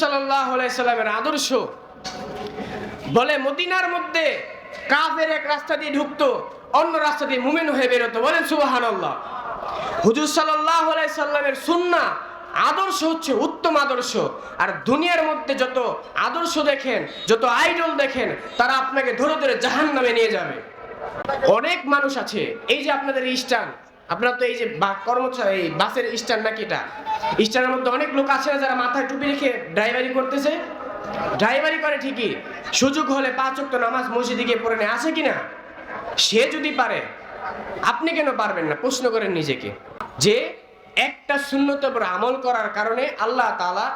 সাল্লামের আদর্শ। বলে মদিনার মধ্যে কাফের এক রাস্তা দিয়ে ঢুকতো, অন্য রাস্তা দিয়ে মুমেন হয়ে বেরোতো। বলেন সুবাহান হুজুর সাল্লাহ সাল্লামের সুন্না আদর্শ হচ্ছে উত্তম আদর্শ। আর দুনিয়ার মধ্যে যত আদর্শ দেখেন, যত আইডল দেখেন, তারা আপনাকে ধরে ধরে জাহান নামে নিয়ে যাবে। অনেক মানুষ আছে, এই যে আপনাদের স্ট্যান্ড, আপনারা তো এই যে কর্মচারী বাসের স্ট্যান্ড নাকি এটা? স্ট্যান্ডের মধ্যে অনেক লোক আছে যারা মাথায় টুপি রেখে ড্রাইভারি করতেছে। ড্রাইভারি করে ঠিকই, সুযোগ হলে পাঁচ ওয়াক্ত নামাজ মসজিদে গিয়ে পড়ে নেয়। আছে কিনা সে যদি পারে, আপনি কেন পারবেন না? প্রশ্ন করেন নিজেকে। যে একটা শূন্যতের উপর আমল করার কারণে আল্লাহ তাআলা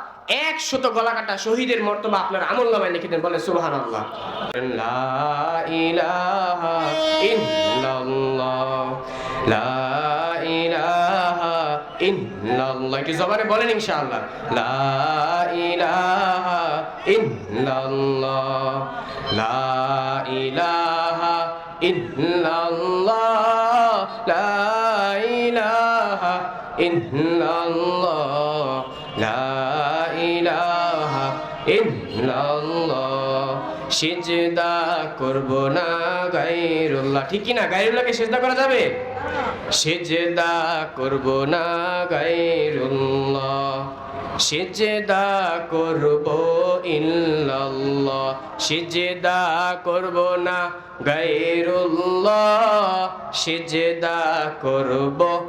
একশত গলা কাটা শহীদের মর্তবা আপনার আমল নামায় লিখে দেন। বলে সুবাহান আল্লাহ ইলাহা ইল্লাল্লাহ। লা ইল্লাল্লাহ একটু জবানে বলেন ইনশাআল্লাহ। লা ইলাহা ইল্লাল্লাহ লা ইলাহা ইল্লাল্লাহ লা ইলাহা ইল্লাল্লাহ লা ইলাহা ইল্লাল্লাহ সিজদা করব না গায়রুল্লাহ। ঠিক কি না? গায়রুল্লাহকে সিজদা করা যাবে? সিজদা করব না গায়রুল্লাহ। সিজদা করব ইল্লাল্লাহ। সিজদা করব না গায়রুল্লাহ। সিজদা করব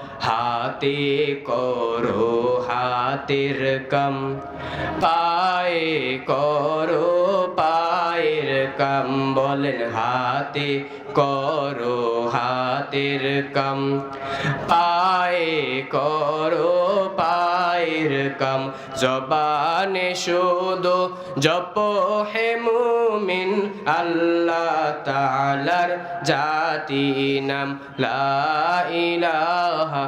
হাতে করো হাতের কাম, পায়ে করো পায়ের কম, বলেন হাতে করো হাতের কাম, পায়ে করো পায়ের কম, জবানে শুধু জপ হে মুমিন, আল্লাহ তালার জাতি নাম লা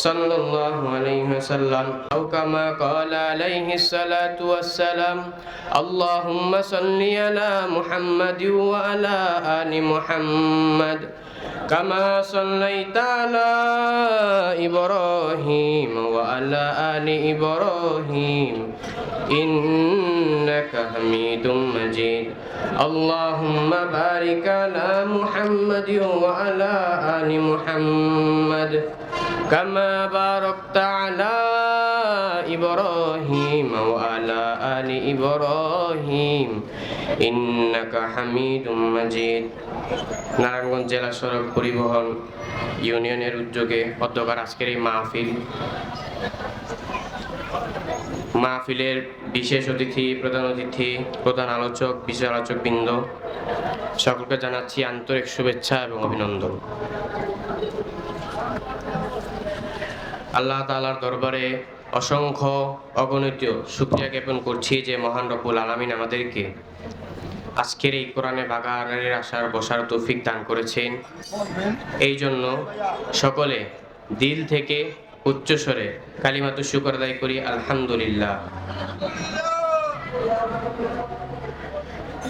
صلى الله عليه وسلم أو كما قال عليه الصلاة والسلام اللهم صل على محمد وعلى آل محمد كما صليت على إبراهيم وعلى آل إبراهيم إنك حميد مجيد اللهم بارك على محمد وعلى آل محمد كما باركت على إبراهيم وعلى آل إبراهيم إنك حميد مجيد নারায়ণগঞ্জ জেলা সড়ক পরিবহন ইউনিয়নের উদ্যোগে অধ্যকার আজকের এই মাহফিল মাহফিলের বিশেষ অতিথি প্রধান অতিথি প্রধান আলোচক বিশেষ আলোচক বৃন্দ সকলকে জানাচ্ছি আন্তরিক শুভেচ্ছা এবং অভিনন্দন আল্লাহ তাআলার দরবারে অসংখ্য অগণিত শুক্রিয়া জ্ঞাপন করছি যে মহান রব্বুল আলমিন আমাদেরকে আজকের এই কোরআনে বাগানের আসার বসার তৌফিক দান করেছেন। এই জন্য সকলে দিল থেকে উচ্চস্বরে কালিমাতু শুকর করি, আলহামদুলিল্লাহ।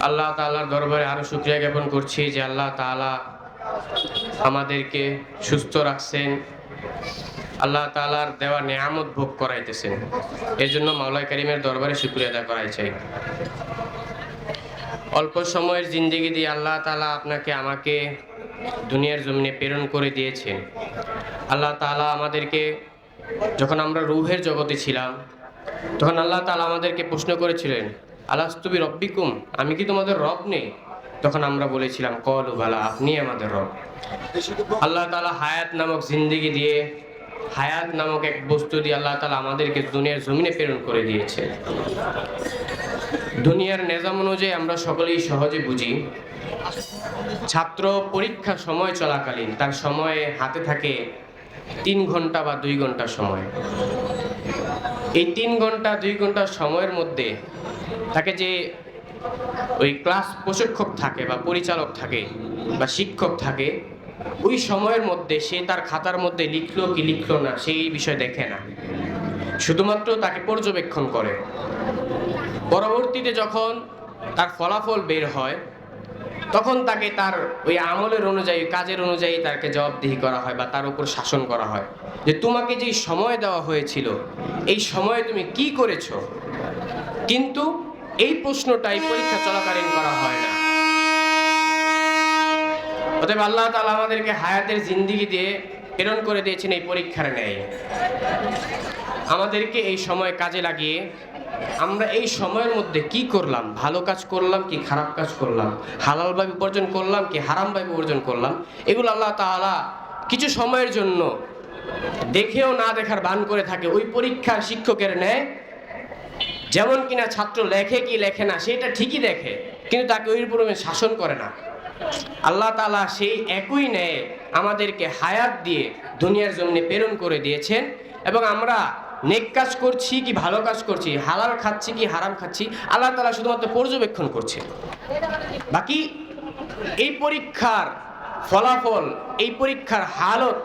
আল্লাহ তাআলার দরবারে আরও শুক্রিয়া জ্ঞাপন করছি যে আল্লাহ তাআলা আমাদেরকে সুস্থ রাখছেন। আল্লাহ তাআলার দেওয়া নেয়ামত ভোগ করাইতেছেন। এর জন্য মাওলাই করিমের দরবারে শুক্রিয়া আদায় করাই চাই। অল্প সময়ের জিন্দিগি দিয়ে আল্লাহ তাআলা আপনাকে, আমাকে দুনিয়ার জমিনে প্রেরণ করে দিয়েছেন। আল্লাহ তাআলা আমাদেরকে, যখন আমরা রুহের জগতে ছিলাম, তখন আল্লাহ তাআলা আমাদেরকে প্রশ্ন করেছিলেন আলাস্তুবি রব্বিকুম আমি কি তোমাদের রব নেই তখন আমরা বলেছিলাম, কল, বালা আপনি আমাদের রব। আল্লাহ তাআলা হায়াত নামক জিন্দিগি দিয়ে হায়াত নামক এক বস্তু দিয়ে আল্লাহ তালা আমাদেরকে দুনিয়ার জমিনে প্রেরণ করে দিয়েছে। দুনিয়ার নিজাম অনুযায়ী আমরা সকলেই সহজে বুঝি, ছাত্র পরীক্ষা সময় চলাকালীন, তার সময়ে হাতে থাকে তিন ঘণ্টা বা দুই ঘণ্টা সময়। এই তিন ঘণ্টা, দুই ঘণ্টা সময়ের মধ্যে তাকে যে ওই ক্লাস প্রশিক্ষক থাকে বা পরিচালক থাকে বা শিক্ষক থাকে ওই সময়ের মধ্যে সে তার খাতার মধ্যে লিখলো কি লিখলো না সেই বিষয় দেখে না। শুধুমাত্র তাকে পর্যবেক্ষণ করে। পরবর্তীতে যখন তার ফলাফল বের হয়, তখন তাকে তার ওই আমলের অনুযায়ী, কাজের অনুযায়ী তাকে জবাবদিহি করা হয় বা তার উপর শাসন করা হয়। যে তোমাকে যেই সময় দেওয়া হয়েছিল, এই সময়ে তুমি কি করেছ? কিন্তু এই প্রশ্নটাই পরীক্ষা চলাকালীন করা হয় না। অতএব আল্লাহ তাআলা আমাদেরকে হায়াতের জিন্দিগি দিয়ে প্রেরণ করে দিয়েছেন এই পরীক্ষার ন্যায়। আমাদেরকে এই সময় কাজে লাগিয়ে আমরা এই সময়ের মধ্যে কি করলাম? ভালো কাজ করলাম কি খারাপ কাজ করলাম? হালালভাবে উপার্জন করলাম কি হারামভাবে উপার্জন করলাম? এগুলো আল্লাহ তাআলা কিছু সময়ের জন্য দেখেও না দেখার বান করে থাকে। ওই পরীক্ষার শিক্ষকের ন্যায় যেমন কিনা ছাত্র লেখে কি লেখে না সেটা ঠিকই দেখে, কিন্তু তাকে ওই পরিমাণে শাসন করে না। আল্লাহ তালা সেই একই ন্যায় আমাদেরকে হায়াত দিয়ে দুনিয়ার জন্য প্রেরণ করে দিয়েছেন এবং আমরা নেক কাজ করছি কি ভালো কাজ করছি, হালাল খাচ্ছি কি হারাম খাচ্ছি, আল্লাহ তালা শুধুমাত্র পর্যবেক্ষণ করছে বাকি এই পরীক্ষার ফলাফল, এই পরীক্ষার হালত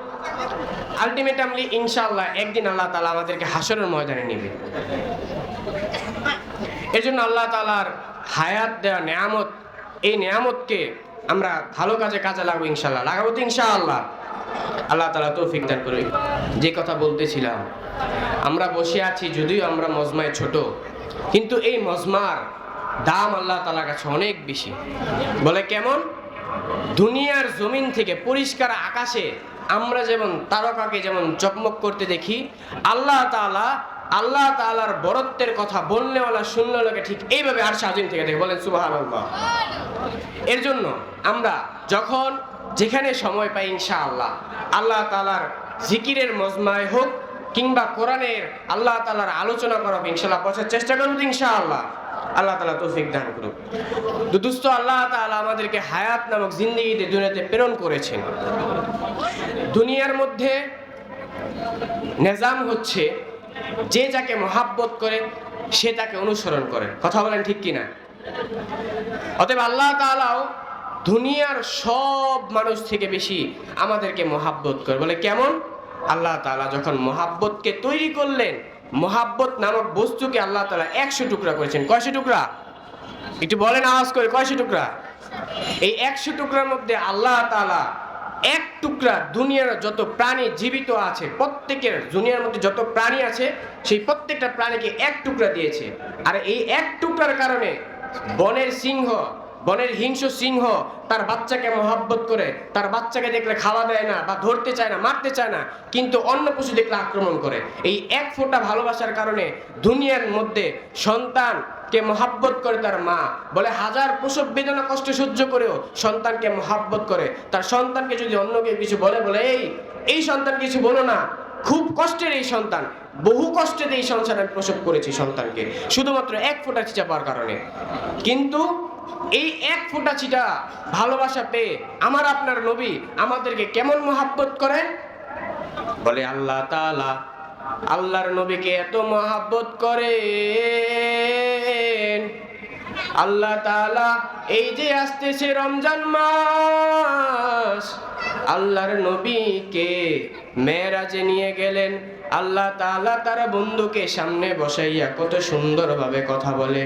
আলটিমেটামলি ইনশাল্লাহ একদিন আল্লাহ তালা আমাদেরকে হাসরের ময়দানে নেবে। এর জন্য আল্লাহ তালার হায়াত দেওয়া নেয়ামত, এই নেয়ামতকে আমরা ভালো কাজে কাজে লাগাবো ইনশাল্লাহ লাগাবো তো ইনশাআল্লাহ। আল্লাহ তালা তৌফিক দান করে যে কথা বলতেছিলাম, আমরা বসে আছি যদিও আমরা মজমায় ছোট, কিন্তু এই মজমার দাম আল্লাহ তালার কাছে অনেক বেশি। বলে কেমন? দুনিয়ার জমিন থেকে পরিষ্কার আকাশে আমরা যেমন তারকাকে যেমন চকমক করতে দেখি, আল্লাহ তাআলা, আল্লাহ তালার বরত্বের কথা বললেওয়ালা, শুনলেওয়ালাকে ঠিক এইভাবে আর স্বাধীন থেকে দেখে বলেন সুবাহ এর জন্য আমরা যখন যেখানে সময় পাই ইনশাআল্লাহ, আল্লাহ তাআলার জিকিরের মজমায় হোক কিংবা কোরআনের আল্লাহ তাআলার আলোচনা করা হোক, ইনশাআল্লাহ পৌঁছার চেষ্টা করব ইনশাআল্লাহ। আল্লাহ তাআলা তৌফিক দান করুক। দুদুস্ত আল্লাহ তাআলা আমাদেরকে হায়াত নামক জিন্দেগিতে, দুনিয়াতে প্রেরণ করেছেন। দুনিয়ার মধ্যে নেজাম হচ্ছে যে যাকে মহাব্বত করে, সে তাকে অনুসরণ করে। কথা বলেন ঠিক কিনা? অতএব আল্লাহ তাআলাও দুনিয়ার সব মানুষ থেকে বেশি আমাদেরকে মহাব্বত করে। বলে কেমন? আল্লাহ তাআলা যখন মহাব্বতকে তৈরি করলেন, মহাব্বত নামক বস্তুকে আল্লাহ তাআলা একশো টুকরা করেছেন। কয়শো টুকরা? একটু বলেন আওয়াজ করে, কয়শো টুকরা? এই একশো টুকরার মধ্যে আল্লাহ তাআলা এক টুকরা দুনিয়ার যত প্রাণী জীবিত আছে, প্রত্যেকের দুনিয়ার মধ্যে যত প্রাণী আছে, সেই প্রত্যেকটা প্রাণীকে এক টুকরা দিয়েছে। আর এই এক টুকরার কারণে বনের সিংহ, বনের হিংস্র সিংহ, তার বাচ্চাকে মহাব্বত করে, তার বাচ্চাকে দেখলে খাওয়া দেয় না বা ধরতে চায় না, মারতে চায় না, কিন্তু অন্য পশু দেখলে আক্রমণ করে। এই এক ফোঁটা ভালোবাসার কারণে দুনিয়ার মধ্যে সন্তানকে মহাব্বত করে তার মা। বলে হাজার প্রসব বেদনা কষ্ট সহ্য করেও সন্তানকে মহাব্বত করে। তার সন্তানকে যদি অন্য কেউ কিছু বলে বলে, এই এই সন্তান কিছু বলো না খুব কষ্টের এই সন্তান। বহু কষ্টে এই সংসার প্রসব করেছি সন্তানকে। শুধুমাত্র এক ফোঁটা চিচা পাওয়ার কারণে। কিন্তু এই এক ফোঁটা চিটা ভালোবাসা পেয়ে আমার আপনার নবী আমাদেরকে কেমন মহাব্বত করেন? বলে, আল্লাহ তাআলা আল্লাহর নবীকে এত মহাব্বত করে আল্লাহ তাআলা এই যে আসতেছে রমজান মাস আল্লাহর নবীকে মেয়েরাজে নিয়ে গেলেন। আল্লাহ তাআলা তার বন্ধুকে সামনে বসাইয়া কত সুন্দরভাবে কথা বলে।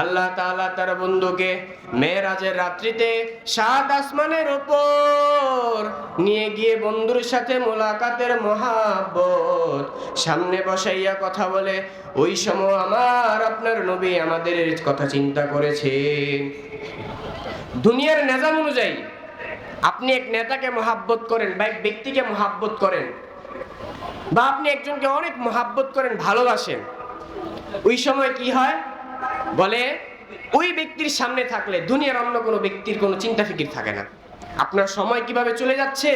আল্লাহ তাআলা তার বন্ধুকে মেয়েরাজের রাত্রিতে সাত আসমানের ওপর নিয়ে গিয়ে বন্ধুর সাথে মোলাকাতের মহাব্বত সামনে বসাইয়া কথা বলে, ওই সময় আমার আপনার নবী আমাদের কথা চিন্তা করেছে দুনিয়ার নেজাম অনুযায়ী আপনি এক নেতাকে মহাব্বত করেন বা এক ব্যক্তিকে মহাব্বত করেন বা আপনি একজনকে অনেক মহাব্বত করেন, ভালোবাসেন, ওই সময় কি হয়? বলে, ওই ব্যক্তির সামনে থাকলে দুনিয়ার অন্য কোনো ব্যক্তির কোনো চিন্তা ফিকির থাকে না। আপনার সময় কীভাবে চলে যাচ্ছে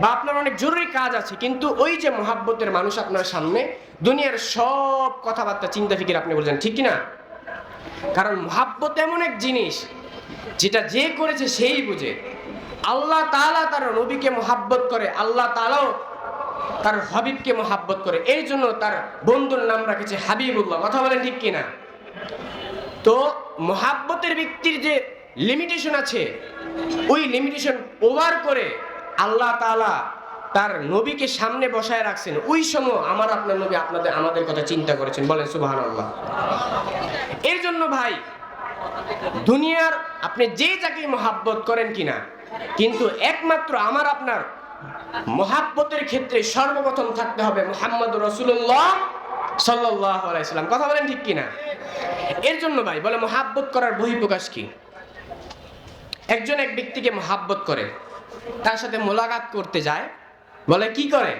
বা আপনার অনেক জরুরি কাজ আছে, কিন্তু ওই যে মহাব্বতের মানুষ আপনার সামনে, দুনিয়ার সব কথাবার্তা, চিন্তা ফিকির আপনি বলছেন, ঠিক না কারণ মহাব্বত এমন এক জিনিস, যেটা যে করেছে সেই বুঝে। আল্লাহ তাআলা তার নবীকে মহাব্বত করে, আল্লাহ তাআলাও তার হাবিবকে মহাব্বত করে। এই জন্য তার বন্ধুর নাম রাখেছে হাবিবুল্লাহ। কথা বলেন ঠিক কিনা? তো মহাব্বতের ব্যক্তির যে লিমিটেশন আছে, ওই লিমিটেশন ওভার করে আল্লাহ তাআলা তার নবীকে সামনে বসায় রাখছেন। ওই সময় আমার আপনার নবী আপনাদের, আমাদের কথা চিন্তা করেছেন। বলেন সুবাহান আল্লাহ এর জন্য ভাই, দুনিয়ার আপনি যে যাকে মহাব্বত করেন কিনা কিন্তু একমাত্র আমার, আপনার মহাব্বতের ক্ষেত্রে সর্বপ্রথম থাকতে হবে মোহাম্মদ রসুল্লাহ সাল্লাহ কথা বলেন ঠিক কিনা? এর জন্য ভাই, বলে মহাব্বত করার বহিঃপ্রকাশ কি? একজন এক ব্যক্তিকে মহাব্বত করে, তার সাথে মোলাকাত করতে যায়, বলে কি করে?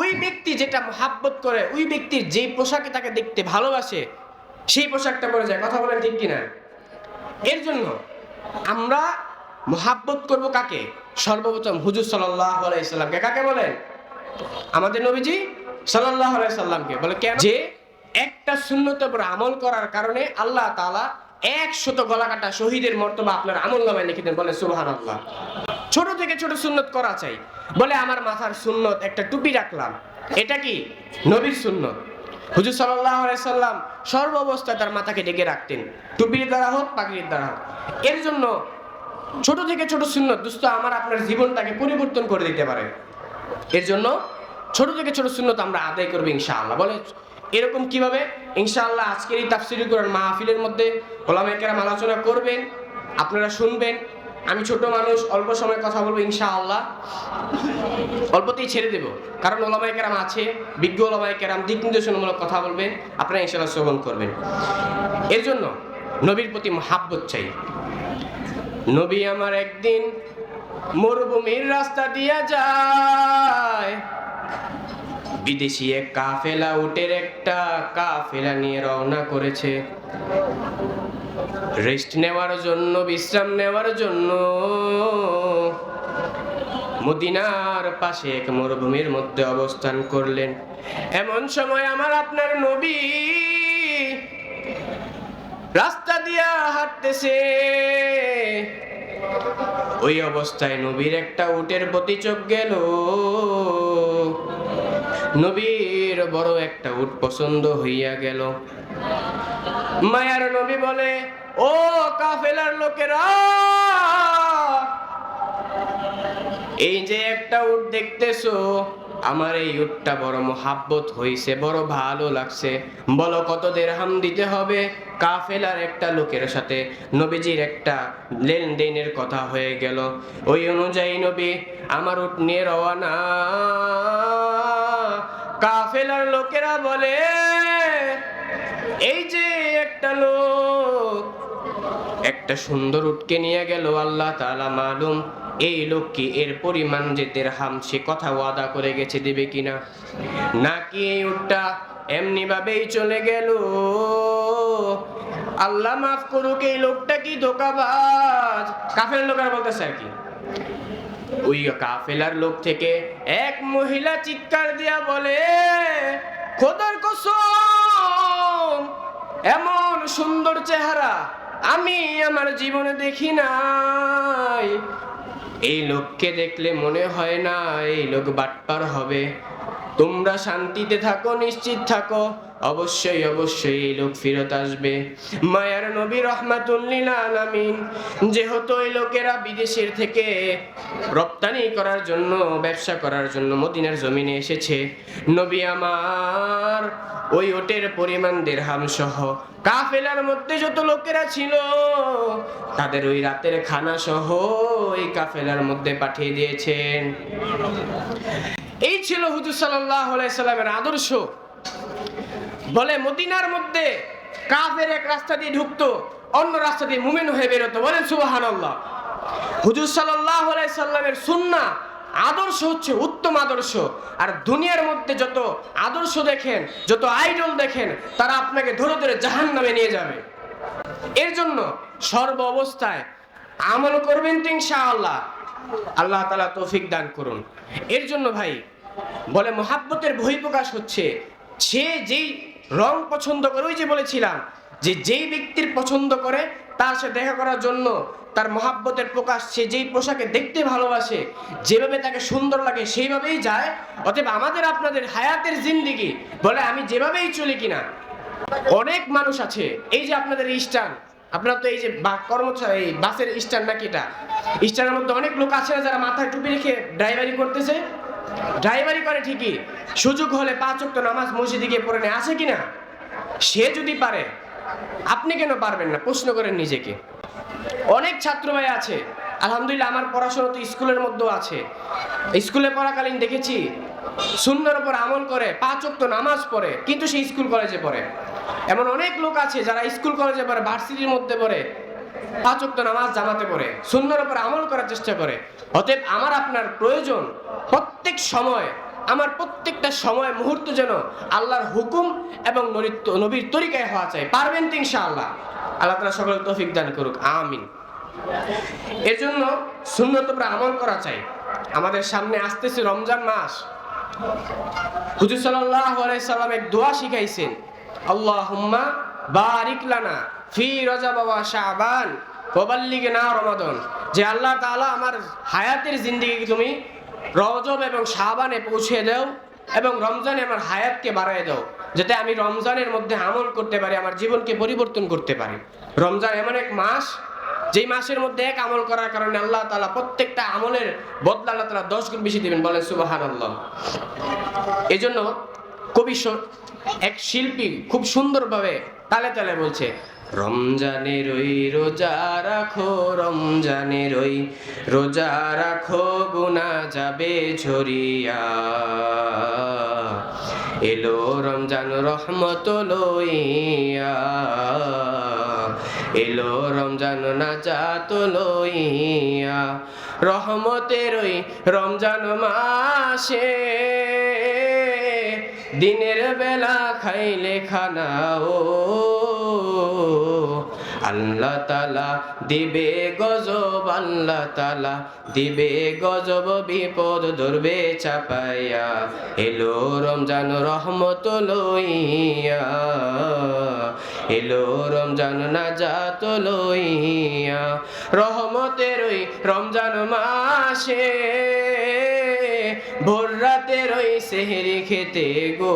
ওই ব্যক্তি যেটা মহাব্বত করে, ওই ব্যক্তির যেই পোশাকে তাকে দেখতে ভালোবাসে, সেই পোশাকটা পরে যায়। কথা বলেন ঠিক কিনা? এর জন্য আমরা মহাব্বত করব কাকে? সর্বপ্রথম হুজুর সাল্লাহ আলাইসাল্লামকে কাকে বলেন? আমাদের নবীজি সাল্লাহ সাল্লামকে বলে কেন? যে একটা শূন্যতের উপর আমল করার কারণে আল্লাহ তাআলা একশত গলা কাটা শহীদের মর্তবা আপনার আমল নামায় লিখে দেন। বলে সুবাহান আল্লাহ ছোট থেকে ছোট সুন্নত করা চাই। বলে আমার মাথার সুন্নত একটা টুপি রাখলাম। এটা কি? নবীর সুন্নত। হুজুর সাল্লাহ সাল্লাম সর্ব অবস্থায় তার মাথাকে ডেকে রাখতেন। টুপির দ্বারা হোক পাগড়ির দ্বারা হোক। এর জন্য ছোট থেকে ছোট সুন্নত দুস্থ আমার আপনার জীবনটাকে পরিবর্তন করে দিতে পারে। এর জন্য ছোট থেকে ছোট সুন্নত আমরা আদায় করব ইনশাআল্লাহ। বলে এরকম কীভাবে? ইনশাআল্লাহ আজকের এই তাফসিরি কোরআন মাহফিলের মধ্যে ওলামায়ে কেরাম আলোচনা করবেন, আপনারা শুনবেন। আমি ছোট মানুষ, অল্প সময় কথা বলব ইনশাআল্লাহ। অল্পতেই ছেড়ে দেব, কারণ ওলামায়ে কেরাম আছে, বিজ্ঞ ওলামায়ে কেরাম, দিক নির্দেশনমূলক কথা বলবেন, আপনারা ইনশাআল্লাহ শ্রবণ করবেন। এর জন্য নবীর প্রতি মহাব্বত চাই। নবী আমার একদিন মরুভূমির রাস্তা দিয়া যায়। বিদেশি এক কাফেলা উটের একটা কাফেলা নিয়ে রওনা করেছে। রেস্ট নেওয়ার জন্য, বিশ্রাম নেওয়ার জন্য মদিনার পাশে এক মরুভূমির মধ্যে অবস্থান করলেন। এমন সময় আমার আপনার নবী রাস্তা দিয়া হাঁটতেছে। ওই অবস্থায় নবীর একটা উটের প্রতি চোখ গেল। নবীর বড় একটা উট পছন্দ হইয়া গেল। মায়ার নবী বলে, ও কাফেলার লোকেরা, এই যে একটা উট দেখতেছো আমার এই উটটা বড় মোহাব্বত হইছে, বড় ভালো লাগছে। বলো, কত দেরহাম দিতে হবে? কাফেলার একটা লোকের সাথে নবীজির একটা লেনদেনের কথা হয়ে গেল। ওই অনুযায়ী নবী, আমার উট নিয়ে রওয়ানা কাফেলার লোকেরা বলে, এই যে একটা লোক, একটা সুন্দর উটকে নিয়ে গেল, আল্লাহ তাআলা মালুম এই লোককে এর পরিমাণ যে দেড়হাম সে কথা ওয়াদা করে গেছে দেবে কিনা? নাকি এই উটটা এমনি ভাবেই চলে গেল? আল্লাহ মাফ করুক, এই লোকটা কি ধোকাবাজ? কাফের লোকেরা বলতেছে আর কি। ওই কাফেলার লোক থেকে এক মহিলা চিৎকার দিয়া বলে, খোদার কসম, এমন সুন্দর চেহারা আমি আমার জীবনে দেখি নাই। এই লোককে দেখলে মনে হয় না এই লোক বাটপার হবে। তোমরা শান্তিতে থাকো, নিশ্চিত থাকো। অবশ্যই অবশ্যই এই লোক ফেরত আসবে। মায়ার নবী রহমাতুল্লিল আলামিন যেহেতু এই লোকেরা বিদেশের থেকে রপ্তানি করার জন্য, ব্যবসা করার জন্য মদিনার জমিনে এসেছে, নবী আমার ওই ওটের পরিমাণ দেড়হাম সহ কাফেলার মধ্যে যত লোকেরা ছিল, তাদের ওই রাতের খানা সহ এই কাফেলার মধ্যে পাঠিয়ে দিয়েছেন। এই ছিল হুজুর সাল্লাহ সাল্লামের আদর্শ। বলে মদিনার মধ্যে কাফের এক রাস্তা দিয়ে ঢুকতো, অন্য রাস্তা দিয়ে মুমেন হয়ে বেরোতো। বলেন সুবাহান আল্লাহ হুজুর সাল্লাহ সাল্লামের সুন্না আদর্শ হচ্ছে উত্তম আদর্শ। আর দুনিয়ার মধ্যে যত আদর্শ দেখেন, যত আইডল দেখেন, তারা আপনাকে ধরে ধরে জাহান নামে নিয়ে যাবে। এর জন্য সর্ব অবস্থায় আমল করবেন তো ইনশাআল্লাহ। আল্লাহ তালা তৌফিক দান করুন। এর জন্য ভাই বলে মহাব্বতের বহিঃপ্রকাশ হচ্ছে। সে যেই রং পছন্দ করে, ওই যে বলেছিলাম যে যেই ব্যক্তির পছন্দ করে, তার সাথে দেখা করার জন্য তার মহাব্বতের প্রকাশ, সে যেই পোশাকে দেখতে ভালোবাসে, যেভাবে তাকে সুন্দর লাগে, সেইভাবেই যায়। অতএব আমাদের আপনাদের হায়াতের জিন্দিগি, বলে আমি যেভাবেই চলি কিনা। অনেক মানুষ আছে, এই যে আপনাদের স্ট্যান্ড আপনার তো এই যে কর্মচারী, এই বাসের স্ট্যান্ড নাকি এটা? স্ট্যান্ডের মধ্যে অনেক লোক আছে যারা মাথায় টুপি রেখে ড্রাইভারি করতেছে? ড্রাইভারি করে ঠিকই। সুযোগ হলে পাঁচ ওয়াক্ত নামাজ মসজিদে গিয়ে পড়ে নেয়। আছে কিনা? সে যদি পারে, আপনি কেন পারবেন না? প্রশ্ন করেন নিজেকে। অনেক ছাত্র ভাই আছে, আলহামদুলিল্লাহ আমার পড়াশোনা তো স্কুলের মধ্যেও আছে। স্কুলে পড়াকালীন দেখেছি শূন্যের উপর আমল করে, পাঁচ ওয়াক্ত নামাজ পড়ে, কিন্তু সে স্কুল কলেজে পড়ে। এমন অনেক লোক আছে যারা স্কুল কলেজে পড়ে, ভার্সিটির মধ্যে পড়ে। পাঁচ ওয়াক্ত নামাজ জামাতে পড়ে শূন্যের উপর আমল করার চেষ্টা করে। অতএব আমার আপনার প্রয়োজন প্রত্যেক সময়, আমার প্রত্যেকটা সময়, মুহূর্ত যেন আল্লাহর হুকুম এবং নবীর তরিকায় হওয়া চাই। পারবেন তো ইনশাআল্লাহ? আল্লাহ তালা সকল তৌফিক দান করুক। আমিন। এর জন্য সুন্নত উপরে আমল করা চাই। আমাদের সামনে আসতেছে রমজান মাস। হুজুর সাল্লাল্লাহু আলাইহি সাল্লাম এক দোয়া শিখাইছেন, আল্লাহুম্মা বারিক লানা ফি রজব ওয়া শাবান ওয়াবাল্লিগনা রমাদান। যে আল্লাহ তাআলা আমার হায়াতের জিন্দেগিকে তুমি রজব এবং শাবানে পৌঁছে দাও এবং রমজানে আমার হায়াতকে বাড়ায় দাও, যাতে আমি রমজানের মধ্যে আমল করতে পারি, আমার জীবনকে পরিবর্তন করতে পারি। রমজান এমন এক মাস, যেই মাসের মধ্যে এক আমল করার কারণে আল্লাহ তালা প্রত্যেকটা আমলের বদলা আল্লাহ তাআলা দশ গুণ বেশি দিবেন, বলেন সুবহানাল্লাহ। এই জন্য কবি এক শিল্পী খুব সুন্দরভাবে তালে তালে বলছে রমজানের ওই রোজা রাখো, রমজানের ওই রোজা রাখো গুনা যাবে ঝরিয়া এলো রমজান রহমত লইয়া। এলো রমজান নাজাত লইয়া। রহমতের ওই রমজান মাসে দিনের বেলা খাইলে খানা ও আল্লাহ তালা দিবে গজব, আল্লাহ তালা দিবে গজব, বিপদ ধরবে চাপাইয়া। এলো রমজান রহমত লইয়া, এলো রমজান নাজাত লইয়া। রহমতের ওই রমজান মাসে ভোর রাতের ওই সেহেরি খেতে গো।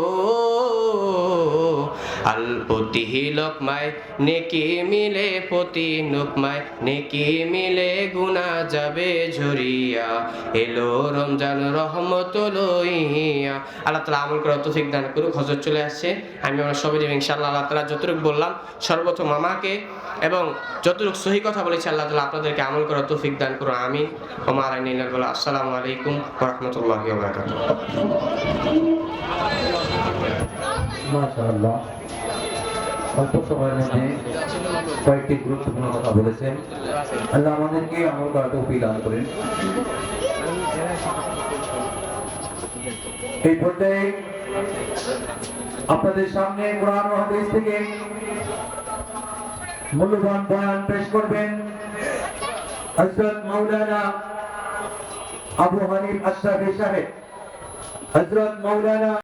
আল লোকমায়, নেকি মিলে প্রতি লোকমায়, নেকি মিলে গুনা যাবে ঝরিয়া। এলো রমজান রহমত লইয়া। আল্লাহ তালা আমল করা তৌফিক দান করুক হজর চলে আসছে। আমি আমরা সবাই দেব ইনশাআল্লাহ। আল্লাহ তালা যতটুকু বললাম, সর্বপ্রথম আমাকে এবং যতটুকু সহি কথা বলেছি, আল্লাহ তালা আপনাদেরকে আমল করা তৌফিক দান করুন। আমিন। ওমা আলাইনি আসসালামু আলাইকুম রহমতুল্লাহ অল্প সময়ের মধ্যে কয়েকটি গুরুত্বপূর্ণ কথা বলেছেন। আল্লাহ আমাদেরকে আমল করা তৌফিক করেন। এই পর্যায়ে আপনাদের সামনে কোরআন হাদিস থেকে মূল্যবান বয়ান পেশ করবেন হযরত মাওলানা আবু হানিফ আশরাফি সাহেব। হযরত মাওলানা